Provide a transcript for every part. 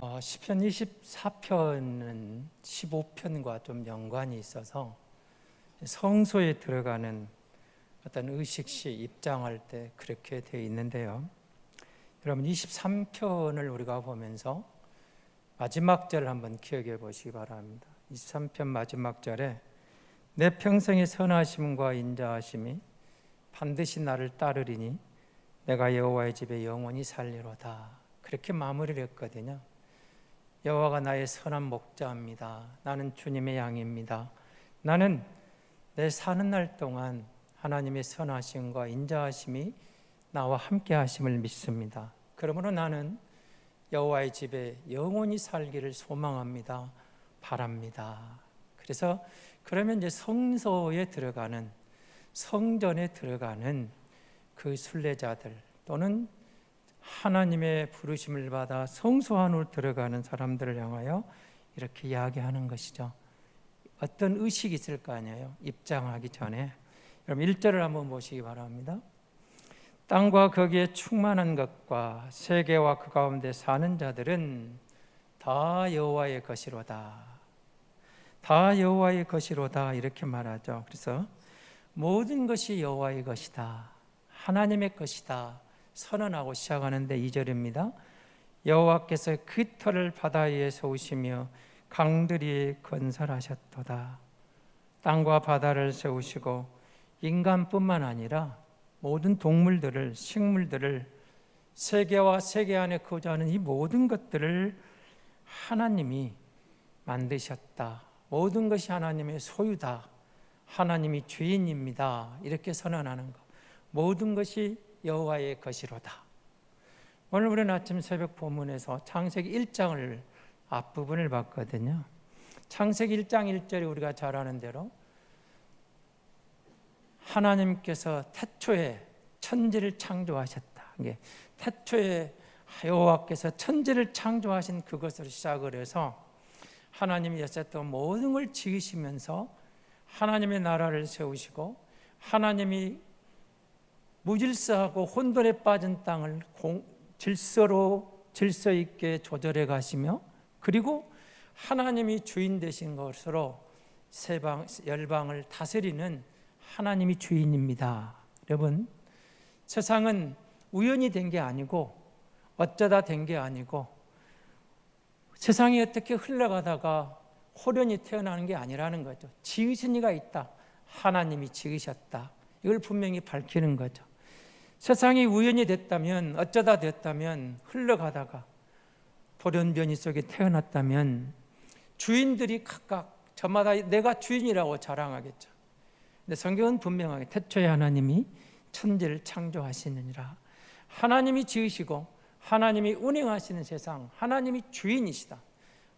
어, 시편 24편은 15편과 좀 연관이 있어서 성소에 들어가는 어떤 의식시 입장할 때 그렇게 되어 있는데요. 여러분 23편을 우리가 보면서 마지막 절 한번 기억해 보시기 바랍니다. 23편 마지막 절에 내 평생의 선하심과 인자하심이 반드시 나를 따르리니 내가 여호와의 집에 영원히 살리로다. 그렇게 마무리를 했거든요. 여호와가 나의 선한 목자입니다. 나는 주님의 양입니다. 나는 내 사는 날 동안 하나님의 선하심과 인자하심이 나와 함께 하심을 믿습니다. 그러므로 나는 여호와의 집에 영원히 살기를 소망합니다. 바랍니다. 그래서 그러면 이제 성소에 들어가는 성전에 들어가는 그 순례자들 또는 하나님의 부르심을 받아 성소 안으로 들어가는 사람들을 향하여 이렇게 이야기하는 것이죠. 어떤 의식이 있을 거 아니에요. 입장하기 전에. 여러분 1절을 한번 보시기 바랍니다. 땅과 거기에 충만한 것과 세계와 그 가운데 사는 자들은 다 여호와의 것이로다. 다 여호와의 것이로다 이렇게 말하죠. 그래서 모든 것이 여호와의 것이다. 하나님의 것이다. 선언하고 시작하는데 2절입니다. 여호와께서 그 터를 바다 위에 세우시며 강들이 건설하셨도다. 땅과 바다를 세우시고 인간뿐만 아니라 모든 동물들을 식물들을 세계와 세계 안에 거주하는 이 모든 것들을 하나님이 만드셨다. 모든 것이 하나님의 소유다. 하나님이 주인입니다. 이렇게 선언하는 것. 모든 것이 여호와의 것이로다. 오늘 우리는 아침 새벽 본문에서 창세기 1장을 앞부분을 봤거든요. 창세기 1장 1절에 우리가 잘 아는 대로 하나님께서 태초에 천지를 창조하셨다. 이게 태초에 여호와께서 천지를 창조하신 그것으로 시작을 해서 하나님이 여셨던 모든 걸 지으시면서 하나님의 나라를 세우시고 하나님이 무질서하고 혼돈에 빠진 땅을 공, 질서로 질서 있게 조절해 가시며 그리고 하나님이 주인 되신 것으로 세방 열방을 다스리는 하나님이 주인입니다. 여러분 세상은 우연히 된 게 아니고 어쩌다 된 게 아니고 세상이 어떻게 흘러가다가 호련히 태어나는 게 아니라는 거죠. 지으신 이가 있다. 하나님이 지으셨다. 이걸 분명히 밝히는 거죠. 세상이 우연히 됐다면 어쩌다 됐다면 흘러가다가 돌연변이 속에 태어났다면 주인들이 각각 저마다 내가 주인이라고 자랑하겠죠. 근데 성경은 분명하게 태초에 하나님이 천지를 창조하시느니라. 하나님이 지으시고 하나님이 운행하시는 세상, 하나님이 주인이시다.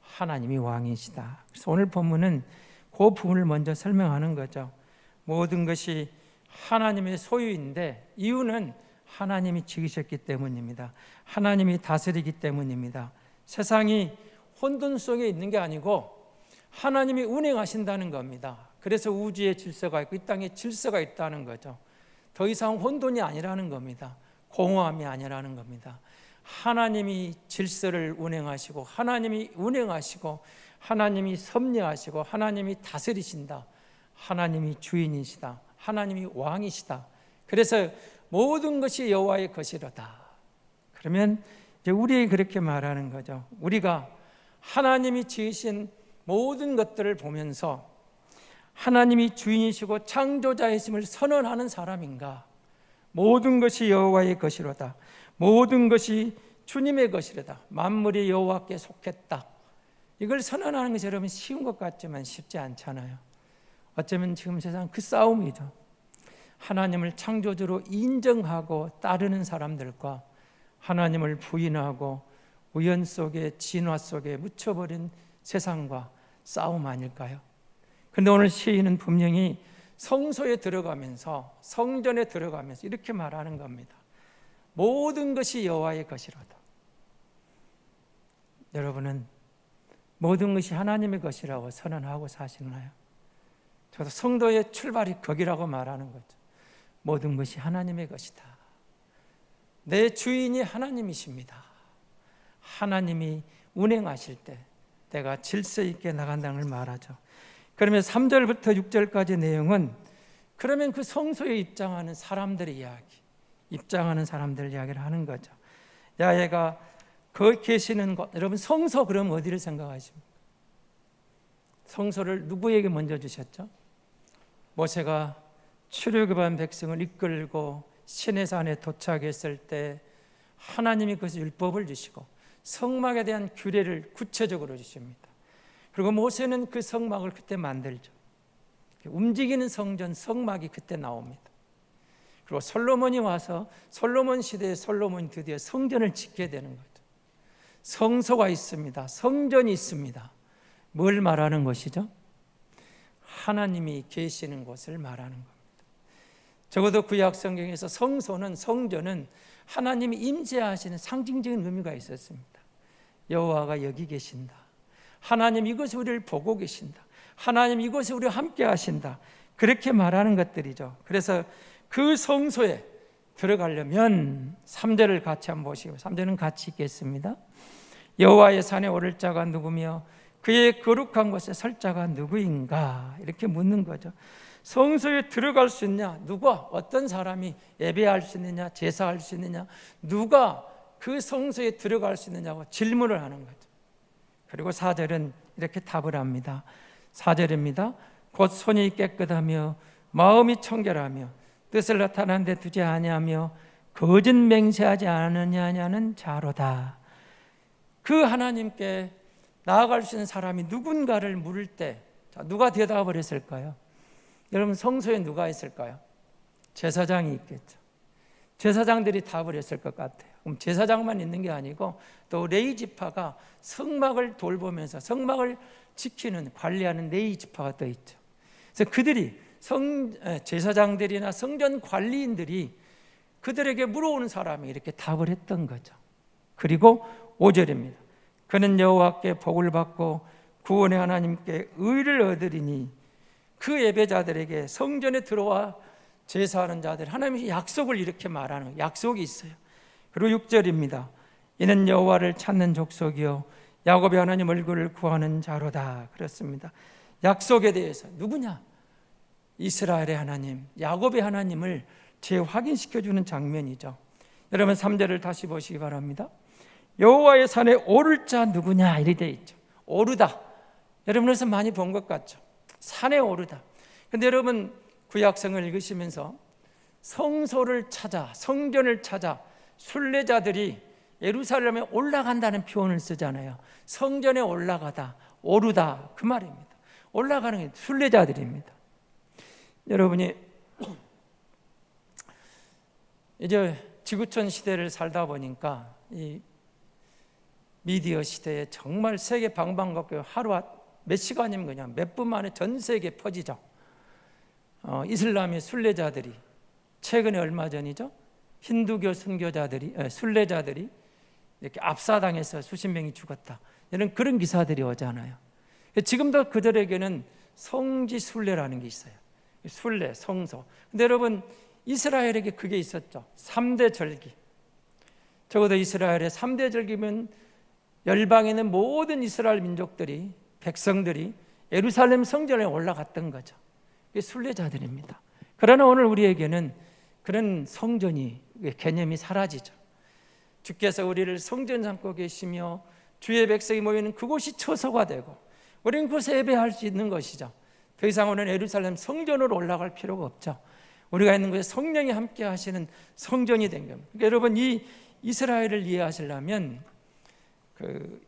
하나님이 왕이시다. 그래서 오늘 본문은 그 부분을 먼저 설명하는 거죠. 모든 것이 하나님의 소유인데 이유는 하나님이 지으셨기 때문입니다. 하나님이 다스리기 때문입니다. 세상이 혼돈 속에 있는 게 아니고 하나님이 운행하신다는 겁니다. 그래서 우주에 질서가 있고 이 땅에 질서가 있다는 거죠. 더 이상 혼돈이 아니라는 겁니다. 공허함이 아니라는 겁니다. 하나님이 질서를 운행하시고 하나님이 운행하시고 하나님이 섭리하시고 하나님이 다스리신다. 하나님이 주인이시다. 하나님이 왕이시다. 그래서 모든 것이 여호와의 것이로다. 그러면 이제 우리 그렇게 말하는 거죠. 우리가 하나님이 지으신 모든 것들을 보면서 하나님이 주인이시고 창조자이심을 선언하는 사람인가? 모든 것이 여호와의 것이로다. 모든 것이 주님의 것이로다. 만물이 여호와께 속했다. 이걸 선언하는 것이 여러분 쉬운 것 같지만 쉽지 않잖아요. 어쩌면 지금 세상 그 싸움이죠. 하나님을 창조주로 인정하고 따르는 사람들과 하나님을 부인하고 우연 속에 진화 속에 묻혀버린 세상과 싸움 아닐까요? 근데 오늘 시인은 분명히 성소에 들어가면서 성전에 들어가면서 이렇게 말하는 겁니다. 모든 것이 여호와의 것이로다. 여러분은 모든 것이 하나님의 것이라고 선언하고 사시나요? 저도 성도의 출발이 거기라고 말하는 거죠. 모든 것이 하나님의 것이다. 내 주인이 하나님이십니다. 하나님이 운행하실 때 내가 질서 있게 나간다는 걸 말하죠. 그러면 3절부터 6절까지 내용은 그러면 그 성소에 입장하는 사람들의 이야기, 입장하는 사람들 이야기를 하는 거죠. 야외가 거 계시는 곳, 여러분 성소 그럼 어디를 생각하십니까? 성소를 누구에게 먼저 주셨죠? 모세가 출애굽한 백성을 이끌고 시내산에 도착했을 때 하나님이 그 율법을 주시고 성막에 대한 규례를 구체적으로 주십니다. 그리고 모세는 그 성막을 그때 만들죠. 움직이는 성전 성막이 그때 나옵니다. 그리고 솔로몬이 와서 솔로몬 시대에 솔로몬이 드디어 성전을 짓게 되는 거죠. 성소가 있습니다. 성전이 있습니다. 뭘 말하는 것이죠? 하나님이 계시는 곳을 말하는 겁니다. 적어도 구약 성경에서 성소는 성전은 하나님이 임재하시는 상징적인 의미가 있었습니다. 여호와가 여기 계신다. 하나님 이것을 우리를 보고 계신다. 하나님 이것을 우리와 함께 하신다. 그렇게 말하는 것들이죠. 그래서 그 성소에 들어가려면 3절을 같이 한번 보시고 3절은 같이 읽겠습니다. 여호와의 산에 오를 자가 누구며 그의 거룩한 곳에 설 자가 누구인가 이렇게 묻는 거죠. 성소에 들어갈 수 있냐? 누가 어떤 사람이 예배할 수 있느냐? 제사할 수 있느냐? 누가 그 성소에 들어갈 수 있느냐고 질문을 하는 거죠. 그리고 4절은 이렇게 답을 합니다. 4절입니다. 곧 손이 깨끗하며 마음이 청결하며 뜻을 나타난 데 두지 아니하며 거짓 맹세하지 않느냐는 자로다. 그 하나님께 나아갈 수 있는 사람이 누군가를 물을 때 자, 누가 대답을 했을까요? 여러분 성소에 누가 있을까요? 제사장이 있겠죠. 제사장들이 답을 했을 것 같아요. 그럼 제사장만 있는 게 아니고 또 레이 지파가 성막을 돌보면서 성막을 지키는 관리하는 레이 지파가 또 있죠. 그래서 그들이 성 제사장들이나 성전 관리인들이 그들에게 물어오는 사람이 이렇게 답을 했던 거죠. 그리고 5절입니다. 그는 여호와께 복을 받고 구원의 하나님께 의를 얻으리니 그 예배자들에게 성전에 들어와 제사하는 자들 하나님이 약속을 이렇게 말하는 약속이 있어요. 그리고 6절입니다. 이는 여호와를 찾는 족속이요 야곱의 하나님 얼굴을 구하는 자로다. 그렇습니다. 약속에 대해서 누구냐? 이스라엘의 하나님, 야곱의 하나님을 재확인시켜 주는 장면이죠. 여러분 3절을 다시 보시기 바랍니다. 여호와의 산에 오를 자 누구냐 이렇게 돼 있죠. 오르다. 여러분에서 많이 본 것 같죠. 산에 오르다. 근데 여러분 구약성을 읽으시면서 성소를 찾아 성전을 찾아 순례자들이 예루살렘에 올라간다는 표현을 쓰잖아요. 성전에 올라가다, 오르다 그 말입니다. 올라가는 게 순례자들입니다. 여러분이 이제 지구촌 시대를 살다 보니까 이 미디어 시대에 정말 세계 방방곡곡 하루 몇 시간이면 그냥 몇 분 만에 전 세계에 퍼지죠. 어, 이슬람의 순례자들이 최근에 얼마 전이죠? 힌두교 순교자들이 에, 순례자들이 이렇게 압사당해서 수십 명이 죽었다. 이런 그런 기사들이 오잖아요. 지금도 그들에게는 성지 순례라는 게 있어요. 순례, 성소. 근데 여러분 이스라엘에게 그게 있었죠. 3대 절기. 적어도 이스라엘의 3대 절기면 열방에 있는 모든 이스라엘 민족들이 백성들이 예루살렘 성전에 올라갔던 거죠. 순례자들입니다. 그러나 오늘 우리에게는 그런 성전이 개념이 사라지죠. 주께서 우리를 성전 삼고 계시며 주의 백성이 모이는 그곳이 처소가 되고 우리는 그곳에 예배할 수 있는 것이죠. 더 이상 오늘 예루살렘 성전으로 올라갈 필요가 없죠. 우리가 있는 곳에 성령이 함께 하시는 성전이 된 겁니다. 그러니까 여러분 이 이스라엘을 이해하시려면 그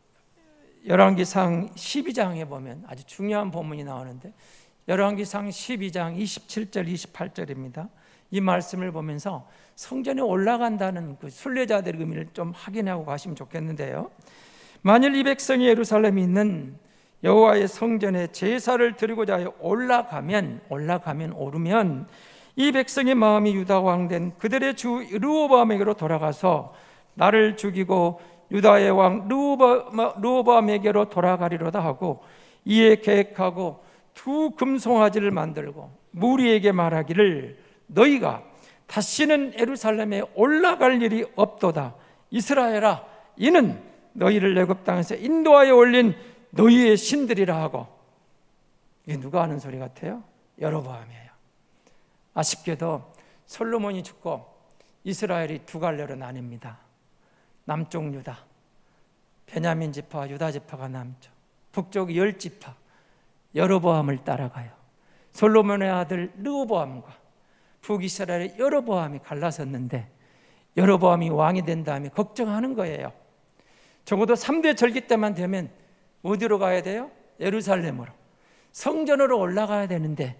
열왕기상 12장에 보면 아주 중요한 본문이 나오는데 열왕기상 12장 27절 28절입니다. 이 말씀을 보면서 성전에 올라간다는 그 순례자들의 의미를 좀 확인하고 가시면 좋겠는데요. 만일 이 백성이 예루살렘에 있는 여호와의 성전에 제사를 드리고자 올라가면 올라가면 오르면 이 백성의 마음이 유다 왕 된 그들의 주 르호보암에게로 돌아가서 나를 죽이고 유다의 왕 르호보암에게로 돌아가리로다 하고 이에 계획하고 두 금송아지를 만들고 무리에게 말하기를 너희가 다시는 예루살렘에 올라갈 일이 없도다 이스라엘아 이는 너희를 애굽 땅에서 인도하여 올린 너희의 신들이라 하고 이게 누가 하는 소리 같아요? 여로보암이에요. 아쉽게도 솔로몬이 죽고 이스라엘이 두 갈래로 나뉩니다. 남쪽 유다, 베냐민 지파, 유다 지파가 남쪽, 북쪽 열 지파 여로보암을 따라가요. 솔로몬의 아들 르호보암과 북이스라엘의 여로보암이 갈라섰는데 여로보암이 왕이 된 다음에 걱정하는 거예요. 적어도 3대 절기 때만 되면 어디로 가야 돼요? 예루살렘으로. 성전으로 올라가야 되는데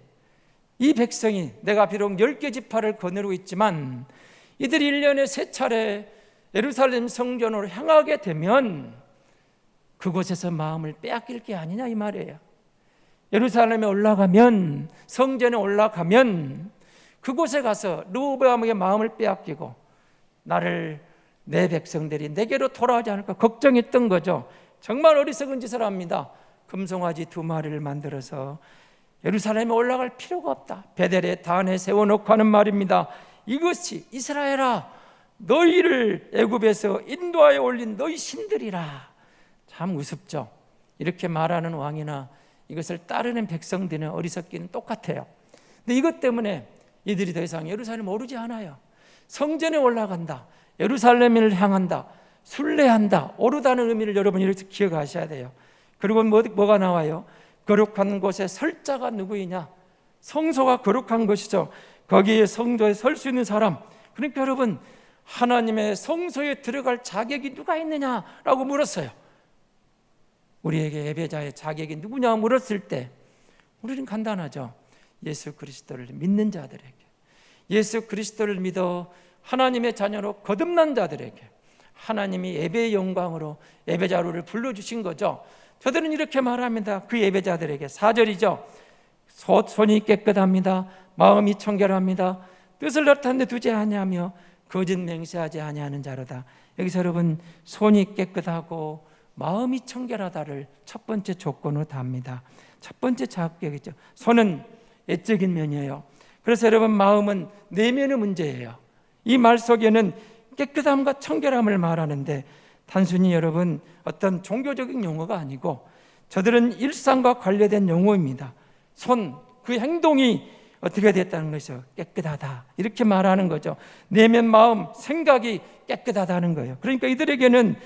이 백성이 내가 비록 10개 지파를 거느리고 있지만 이들이 1년에 세 차례 예루살렘 성전으로 향하게 되면 그곳에서 마음을 빼앗길 게 아니냐 이 말이에요. 예루살렘에 올라가면 성전에 올라가면 그곳에 가서 르호보암에게 마음을 빼앗기고 나를 내 백성들이 내게로 돌아오지 않을까 걱정했던 거죠. 정말 어리석은 짓을 합니다. 금송아지 두 마리를 만들어서 예루살렘에 올라갈 필요가 없다. 베델에 단에 세워놓고 하는 말입니다. 이것이 이스라엘아 너희를 애굽에서 인도하여 올린 너희 신들이라. 참 우습죠. 이렇게 말하는 왕이나 이것을 따르는 백성들은 어리석기는 똑같아요. 근데 이것 때문에 이들이 더 이상 예루살렘 오르지 않아요. 성전에 올라간다. 예루살렘을 향한다. 순례한다. 오르다는 의미를 여러분 이렇게 기억하셔야 돼요. 그리고 뭐, 뭐가 나와요? 거룩한 곳에 설 자가 누구이냐? 성소가 거룩한 것이죠. 거기에 성소에 설 수 있는 사람. 그러니까 여러분 하나님의 성소에 들어갈 자격이 누가 있느냐라고 물었어요. 우리에게 예배자의 자격이 누구냐 물었을 때 우리는 간단하죠. 예수 그리스도를 믿는 자들에게 예수 그리스도를 믿어 하나님의 자녀로 거듭난 자들에게 하나님이 예배의 영광으로 예배자로를 불러주신 거죠. 저들은 이렇게 말합니다. 그 예배자들에게 사절이죠. 손이 깨끗합니다. 마음이 청결합니다. 뜻을 나타내 두지 아니하며 거짓 맹세하지 아니하는 자로다. 여기서 여러분 손이 깨끗하고 마음이 청결하다를 첫 번째 조건으로 답니다. 첫 번째 자격이죠. 손은 외적인 면이에요. 그래서 여러분 마음은 내면의 문제예요. 이 말 속에는 깨끗함과 청결함을 말하는데 단순히 여러분 어떤 종교적인 용어가 아니고 저들은 일상과 관련된 용어입니다. 손, 그 행동이 어떻게 됐다는 것이죠. 깨끗하다. 이렇게 말하는 거죠. 내면 마음, 생각이 깨끗하다는 거예요. 그러니까 이들에게는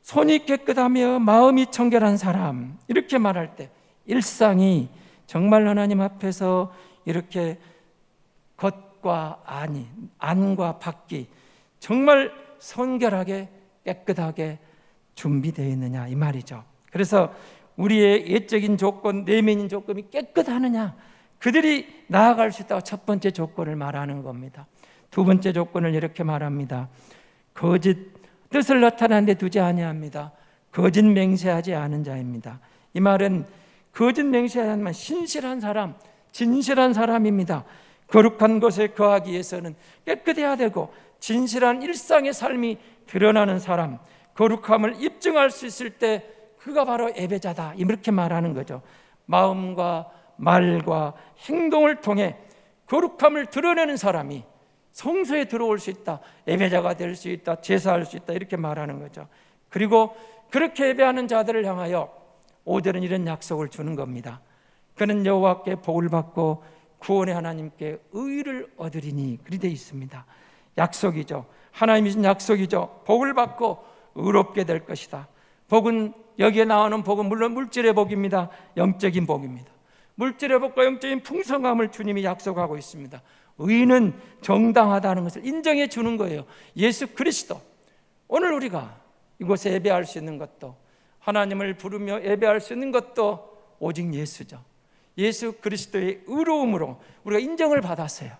손이 깨끗하며 마음이 청결한 사람 이렇게 말할 때 일상이 정말 하나님 앞에서 이렇게 겉과 안이 안과 밖이 정말 성결하게 깨끗하게 준비되어 있느냐 이 말이죠. 그래서 우리의 예적인 조건, 내면인 조건이 깨끗하느냐 그들이 나아갈 수 있다고 첫 번째 조건을 말하는 겁니다. 두 번째 조건을 이렇게 말합니다. 거짓 뜻을 나타나는 데 두지 아니합니다. 거짓 맹세하지 않은 자입니다. 이 말은 거짓 맹세하는 신실한 사람, 진실한 사람입니다. 거룩한 곳에 거하기 위해서는 깨끗해야 되고 진실한 일상의 삶이 드러나는 사람, 거룩함을 입증할 수 있을 때 그가 바로 예배자다. 이렇게 말하는 거죠. 마음과 말과 행동을 통해 거룩함을 드러내는 사람이 성소에 들어올 수 있다. 예배자가 될 수 있다. 제사할 수 있다. 이렇게 말하는 거죠. 그리고 그렇게 예배하는 자들을 향하여 오절은 이런 약속을 주는 겁니다. 그는 여호와께 복을 받고 구원의 하나님께 의를 얻으리니 그리 돼 있습니다. 약속이죠. 하나님이 준 약속이죠. 복을 받고 의롭게 될 것이다. 복은 여기에 나오는 복은 물론 물질의 복입니다. 영적인 복입니다. 물질의 복과 영적인 풍성함을 주님이 약속하고 있습니다. 의는 정당하다는 것을 인정해 주는 거예요. 예수 그리스도. 오늘 우리가 이곳에 예배할 수 있는 것도 하나님을 부르며 예배할 수 있는 것도 오직 예수죠. 예수 그리스도의 의로움으로 우리가 인정을 받았어요.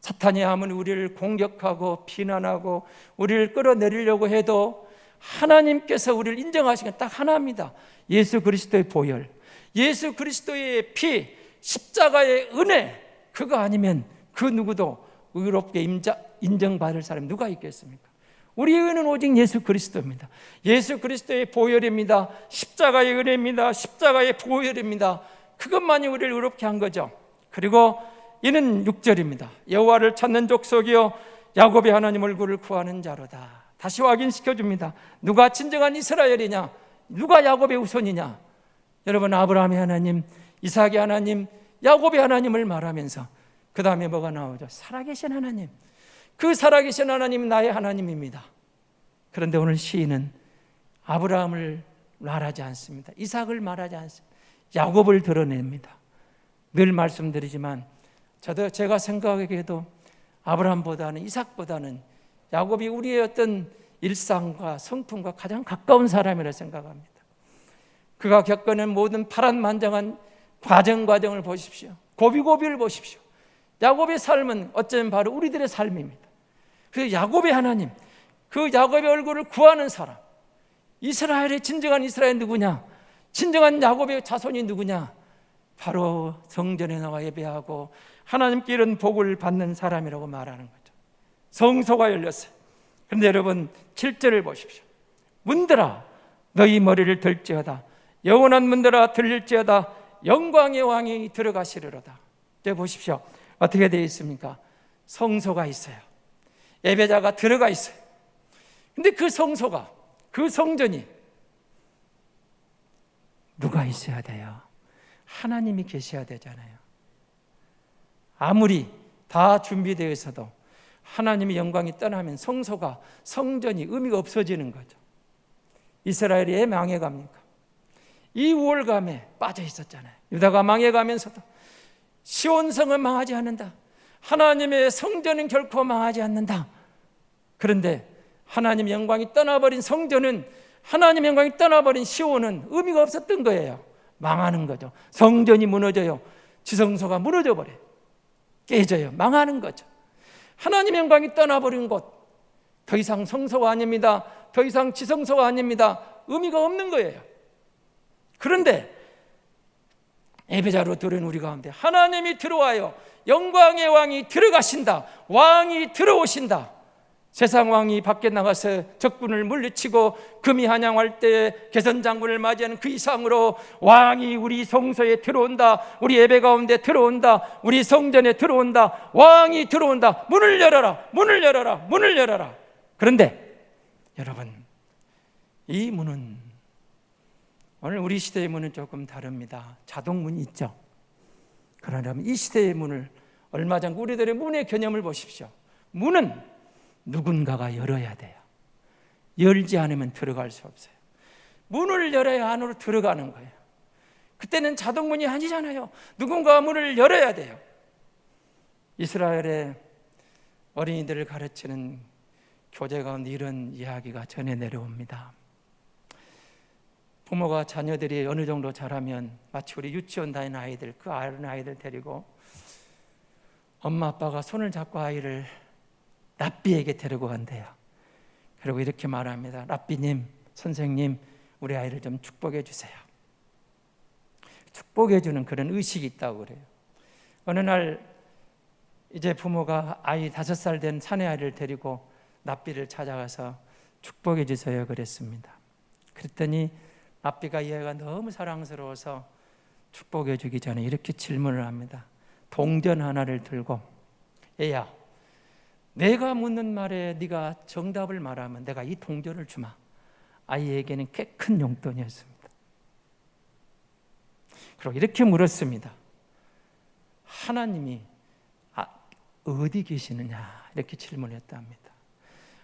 사탄이 아무리 우리를 공격하고 비난하고 우리를 끌어내리려고 해도 하나님께서 우리를 인정하시는 딱 하나입니다. 예수 그리스도의 보혈, 예수 그리스도의 피, 십자가의 은혜, 그거 아니면 그 누구도 의롭게 임자, 인정받을 사람이 누가 있겠습니까? 우리의 의는 오직 예수 그리스도입니다. 예수 그리스도의 보혈입니다. 십자가의 은혜입니다. 십자가의 보혈입니다. 그것만이 우리를 의롭게 한 거죠. 그리고 이는 6절입니다. 여호와를 찾는 족속이요 야곱의 하나님 얼굴을 구하는 자로다. 다시 확인시켜 줍니다. 누가 진정한 이스라엘이냐? 누가 야곱의 후손이냐? 여러분 아브라함의 하나님, 이삭의 하나님, 야곱의 하나님을 말하면서 그 다음에 뭐가 나오죠? 살아계신 하나님. 그 살아계신 하나님 나의 하나님입니다. 그런데 오늘 시인은 아브라함을 말하지 않습니다. 이삭을 말하지 않습니다. 야곱을 드러냅니다. 늘 말씀드리지만 저도 제가 생각하기에도 아브라함보다는 이삭보다는 야곱이 우리의 어떤 일상과 성품과 가장 가까운 사람이라 생각합니다. 그가 겪어낸 모든 파란만장한 과정 과정을 보십시오. 고비고비를 보십시오. 야곱의 삶은 어쩌면 바로 우리들의 삶입니다. 그 야곱의 하나님, 그 야곱의 얼굴을 구하는 사람, 이스라엘의 진정한 이스라엘 누구냐? 진정한 야곱의 자손이 누구냐? 바로 성전에 나와 예배하고 하나님께 이런 복을 받는 사람이라고 말하는 거죠. 성소가 열렸어요. 그런데 여러분 7절을 보십시오. 문들아 너희 머리를 들지어다 영원한 문들아 들릴지어다 영광의 왕이 들어가시리로다. 이제 보십시오. 어떻게 되어 있습니까? 성소가 있어요. 예배자가 들어가 있어요. 근데 그 성소가 그 성전이 누가 있어야 돼요? 하나님이 계셔야 되잖아요. 아무리 다 준비되어 있어도 하나님의 영광이 떠나면 성소가 성전이 의미가 없어지는 거죠. 이스라엘이 왜 망해갑니까? 이 우월감에 빠져 있었잖아요. 유다가 망해가면서도 시온성은 망하지 않는다. 하나님의 성전은 결코 망하지 않는다. 그런데 하나님 영광이 떠나버린 성전은 하나님 영광이 떠나버린 시온은 의미가 없었던 거예요. 망하는 거죠. 성전이 무너져요. 지성소가 무너져 버려요. 깨져요. 망하는 거죠. 하나님 영광이 떠나버린 곳. 더 이상 성소가 아닙니다. 더 이상 지성소가 아닙니다. 의미가 없는 거예요. 그런데 예배자로 들은 우리 가운데 하나님이 들어와요. 영광의 왕이 들어가신다. 왕이 들어오신다. 세상 왕이 밖에 나가서 적군을 물리치고 금이 한양할 때 개선 장군을 맞이하는 그 이상으로 왕이 우리 성소에 들어온다. 우리 예배 가운데 들어온다. 우리 성전에 들어온다. 왕이 들어온다. 문을 열어라. 문을 열어라. 문을 열어라. 그런데 여러분 이 문은 오늘 우리 시대의 문은 조금 다릅니다. 자동문이 있죠. 그러려면 이 시대의 문을 얼마 전 우리들의 문의 개념을 보십시오. 문은 누군가가 열어야 돼요. 열지 않으면 들어갈 수 없어요. 문을 열어야 안으로 들어가는 거예요. 그때는 자동문이 아니잖아요. 누군가 문을 열어야 돼요. 이스라엘의 어린이들을 가르치는 교재 가운데 이런 이야기가 전해 내려옵니다. 부모가 자녀들이 어느 정도 자라면 마치 우리 유치원 다니는 아이들, 그 아이들 아이들 데리고 엄마 아빠가 손을 잡고 아이를 랍비에게 데리고 간대요. 그리고 이렇게 말합니다. 랍비님, 선생님, 우리 아이를 좀 축복해 주세요. 축복해 주는 그런 의식이 있다고 그래요. 어느 날 이제 부모가 아이 다섯 살 된 사내 아이를 데리고 랍비를 찾아가서 축복해 주세요 그랬습니다. 그랬더니 랍비가 얘가 너무 사랑스러워서 축복해 주기 전에 이렇게 질문을 합니다. 동전 하나를 들고 얘야 내가 묻는 말에 네가 정답을 말하면 내가 이 동전을 주마. 아이에게는 꽤 큰 용돈이었습니다. 그리고 이렇게 물었습니다. 하나님이 아, 어디 계시느냐 이렇게 질문했답니다.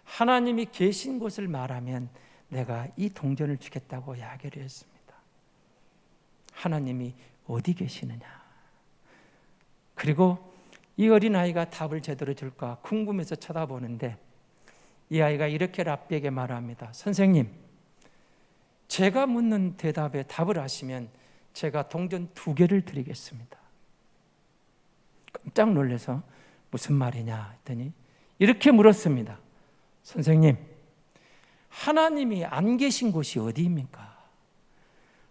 하나님이 계신 곳을 말하면 내가 이 동전을 주겠다고 이야기를 했습니다. 하나님이 어디 계시느냐. 그리고 이 어린아이가 답을 제대로 줄까 궁금해서 쳐다보는데 이 아이가 이렇게 랍비에게 말합니다. 선생님, 제가 묻는 대답에 답을 하시면 제가 동전 두 개를 드리겠습니다. 깜짝 놀라서 무슨 말이냐 했더니 이렇게 물었습니다. 선생님, 하나님이 안 계신 곳이 어디입니까?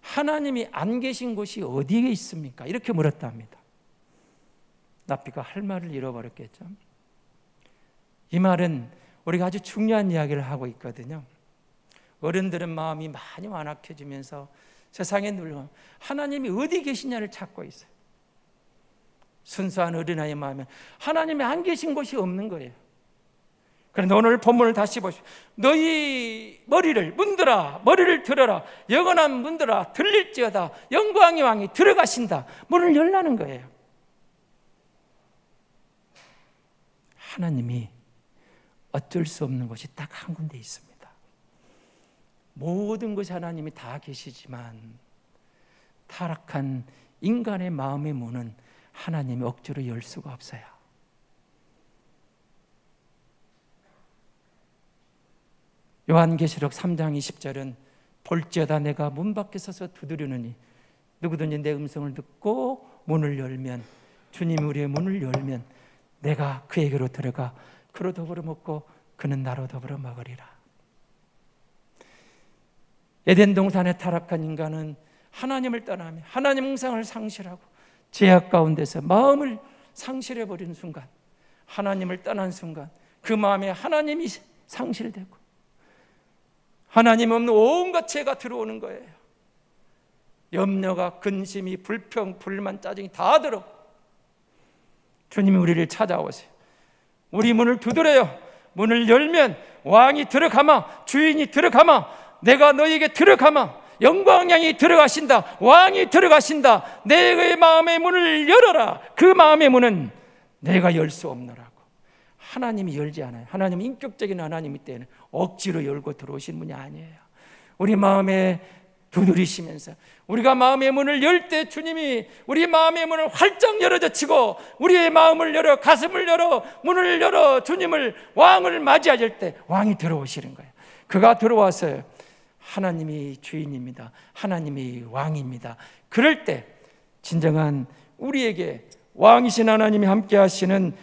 하나님이 안 계신 곳이 어디에 있습니까? 이렇게 물었답니다. 납비가 할 말을 잃어버렸겠죠. 이 말은 우리가 아주 중요한 이야기를 하고 있거든요. 어른들은 마음이 많이 완악해지면서 세상에 눌려 하나님이 어디 계시냐를 찾고 있어요. 순수한 어린아이의 마음에 하나님이 안 계신 곳이 없는 거예요. 그런데 오늘 본문을 다시 보십시오. 너희 머리를 문들아 머리를 들어라 영원한 문들아 들릴지어다 영광의 왕이 들어가신다 문을 열라는 거예요. 하나님이 어쩔 수 없는 것이 딱 한 군데 있습니다. 모든 것이 하나님이 다 계시지만 타락한 인간의 마음의 문은 하나님이 억지로 열 수가 없어요. 요한계시록 3장 20절은 볼지어다 내가 문 밖에 서서 두드리느니 누구든지 내 음성을 듣고 문을 열면 주님이 우리의 문을 열면 내가 그에게로 들어가 그로 더불어 먹고 그는 나로 더불어 먹으리라. 에덴 동산에 타락한 인간은 하나님을 떠나며 하나님 형상을 상실하고 죄악 가운데서 마음을 상실해 버리는 순간 하나님을 떠난 순간 그 마음에 하나님이 상실되고 하나님 없는 온갖 죄가 들어오는 거예요. 염려가 근심이 불평 불만 짜증이 다 들어. 주님이 우리를 찾아오세요. 우리 문을 두드려요. 문을 열면 왕이 들어가마 주인이 들어가마 내가 너에게 들어가마 영광양이 들어가신다 왕이 들어가신다 내 마음의 문을 열어라 그 마음의 문은 내가 열 수 없노라고 하나님이 열지 않아요 하나님은 인격적인 하나님이 때는 억지로 열고 들어오신 분이 아니에요 우리 마음에 두드리시면서 우리가 마음의 문을 열 때 주님이 우리 마음의 문을 활짝 열어젖히고 우리의 마음을 열어 가슴을 열어 문을 열어 주님을 왕을 맞이하실 때 왕이 들어오시는 거예요. 그가 들어와서 하나님이 주인입니다. 하나님이 왕입니다. 그럴 때 진정한 우리에게 왕이신 하나님이 함께 하시는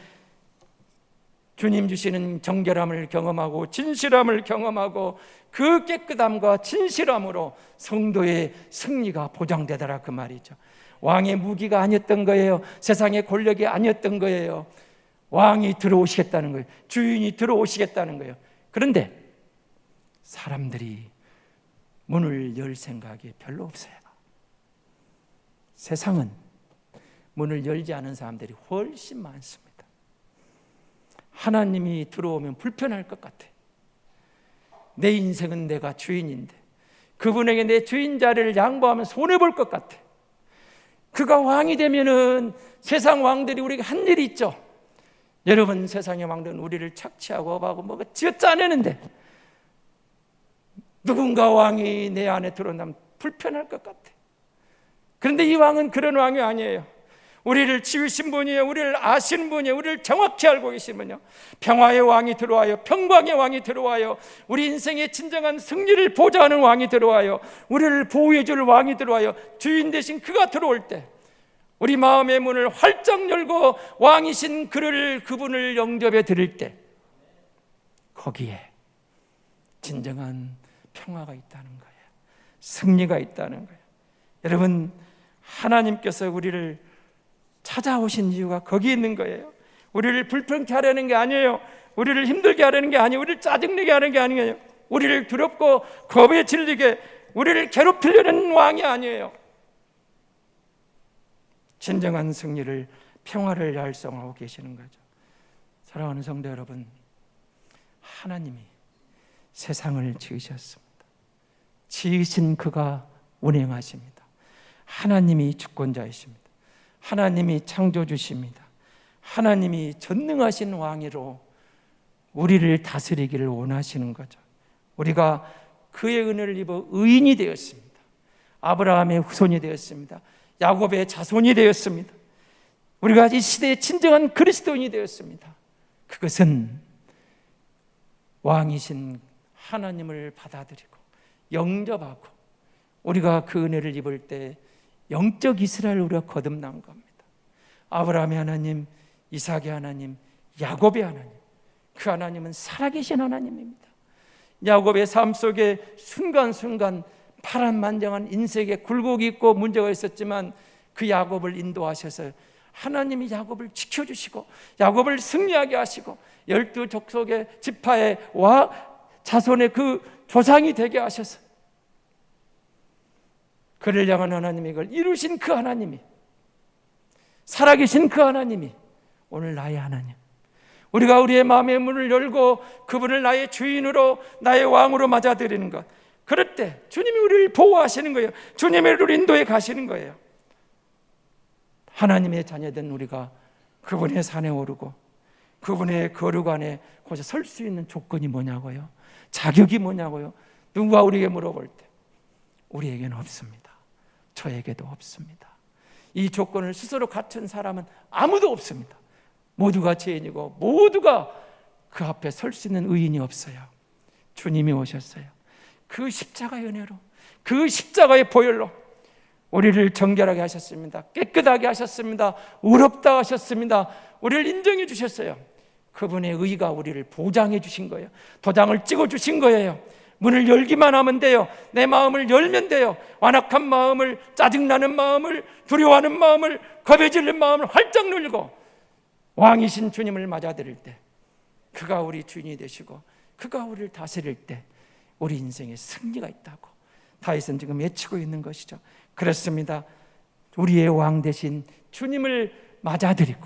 주님 주시는 정결함을 경험하고 진실함을 경험하고 그 깨끗함과 진실함으로 성도의 승리가 보장되더라 그 말이죠. 왕의 무기가 아니었던 거예요. 세상의 권력이 아니었던 거예요. 왕이 들어오시겠다는 거예요. 주인이 들어오시겠다는 거예요. 그런데 사람들이 문을 열 생각이 별로 없어요. 세상은 문을 열지 않은 사람들이 훨씬 많습니다. 하나님이 들어오면 불편할 것 같아. 내 인생은 내가 주인인데 그분에게 내 주인 자리를 양보하면 손해 볼 것 같아. 그가 왕이 되면은 세상 왕들이 우리가 한 일이 있죠. 여러분 세상의 왕들은 우리를 착취하고 업하고 뭐가 쥐어짜내는데 누군가 왕이 내 안에 들어오면 불편할 것 같아. 그런데 이 왕은 그런 왕이 아니에요. 우리를 지으신 분이에요. 우리를 아시는 분이에요. 우리를 정확히 알고 계신 분이요. 평화의 왕이 들어와요. 평강의 왕이 들어와요. 우리 인생의 진정한 승리를 보좌하는 왕이 들어와요. 우리를 보호해 줄 왕이 들어와요. 주인 대신 그가 들어올 때 우리 마음의 문을 활짝 열고 왕이신 그를 그분을 영접해 드릴 때 거기에 진정한 평화가 있다는 거예요. 승리가 있다는 거예요. 여러분 하나님께서 우리를 찾아오신 이유가 거기 있는 거예요. 우리를 불편케 하려는 게 아니에요. 우리를 힘들게 하려는 게 아니에요. 우리를 짜증내게 하는 게 아니에요. 우리를 두렵고 겁에 질리게 우리를 괴롭히려는 왕이 아니에요. 진정한 승리를 평화를 달성하고 계시는 거죠. 사랑하는 성도 여러분, 하나님이 세상을 지으셨습니다. 지으신 그가 운행하십니다. 하나님이 주권자이십니다. 하나님이 창조주십니다. 하나님이 전능하신 왕이로 우리를 다스리기를 원하시는 거죠. 우리가 그의 은혜를 입어 의인이 되었습니다. 아브라함의 후손이 되었습니다. 야곱의 자손이 되었습니다. 우리가 이 시대의 진정한 그리스도인이 되었습니다. 그것은 왕이신 하나님을 받아들이고 영접하고 우리가 그 은혜를 입을 때 영적 이스라엘 우리가 거듭난 겁니다. 아브라함의 하나님, 이삭의 하나님, 야곱의 하나님. 그 하나님은 살아계신 하나님입니다. 야곱의 삶 속에 순간순간 파란만장한 인생에 굴곡이 있고 문제가 있었지만 그 야곱을 인도하셔서 하나님이 야곱을 지켜주시고 야곱을 승리하게 하시고 열두 족속의 지파의 와 자손의 그 조상이 되게 하셔서 그를 향한 하나님이 이걸 이루신 그 하나님이 살아계신 그 하나님이 오늘 나의 하나님 우리가 우리의 마음의 문을 열고 그분을 나의 주인으로 나의 왕으로 맞아들이는 것. 그럴 때 주님이 우리를 보호하시는 거예요. 주님이 우리를 인도해 가시는 거예요. 하나님의 자녀된 우리가 그분의 산에 오르고 그분의 거룩 안에 거기서 설 수 있는 조건이 뭐냐고요? 자격이 뭐냐고요? 누가 우리에게 물어볼 때 우리에게는 없습니다. 저에게도 없습니다. 이 조건을 스스로 갖춘 사람은 아무도 없습니다. 모두가 죄인이고 모두가 그 앞에 설 수 있는 의인이 없어요. 주님이 오셨어요. 그 십자가의 은혜로 그 십자가의 보혈로 우리를 정결하게 하셨습니다. 깨끗하게 하셨습니다. 의롭다 하셨습니다. 우리를 인정해 주셨어요. 그분의 의가 우리를 보장해 주신 거예요. 도장을 찍어 주신 거예요. 문을 열기만 하면 돼요. 내 마음을 열면 돼요. 완악한 마음을, 짜증나는 마음을, 두려워하는 마음을, 겁에 질린 마음을 활짝 늘고 왕이신 주님을 맞아들일 때 그가 우리 주인이 되시고 그가 우리를 다스릴 때 우리 인생에 승리가 있다고 다윗은 지금 외치고 있는 것이죠. 그렇습니다. 우리의 왕 대신 주님을 맞아들이고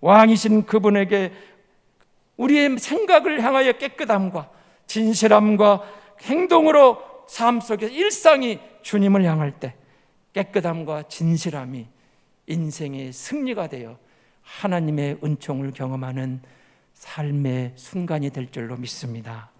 왕이신 그분에게 우리의 생각을 향하여 깨끗함과 진실함과 행동으로 삶 속에서 일상이 주님을 향할 때 깨끗함과 진실함이 인생의 승리가 되어 하나님의 은총을 경험하는 삶의 순간이 될 줄로 믿습니다.